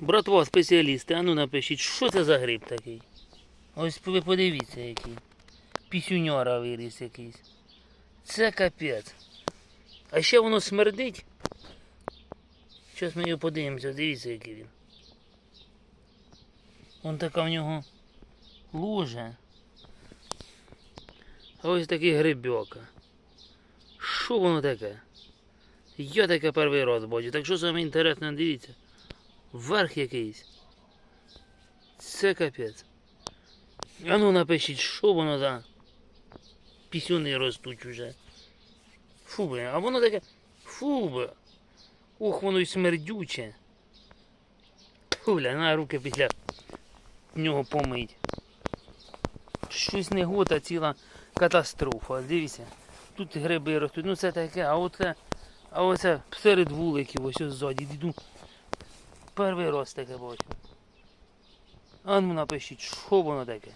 Братва, спеціалісти, а ну напишіть, що це за гриб такий? Ось ви подивіться який. Пісюньора виріс якийсь. Це капець. А ще воно смердить. Зараз ми його подивимося, дивіться, який він. Вон така в нього лужа. А ось такий грибьока. Що воно таке? Я таке перший раз бачу. Так що саме інтересне, дивіться. Верх якийсь. Це капець. А ну напишіть, що воно за пісюни ростуть уже. Фу бля, а воно таке. Фу бля. Ох, воно й смердюче. Фу бля, на руки після нього помить. Щось не год, а ціла катастрофа. Дивіться. Тут гриби ростуть. Ну це таке, а оце, а оце серед вуликів, ось ось ззаді. Йду. Перший раз таке бачу. А ну напишіть, що воно таке.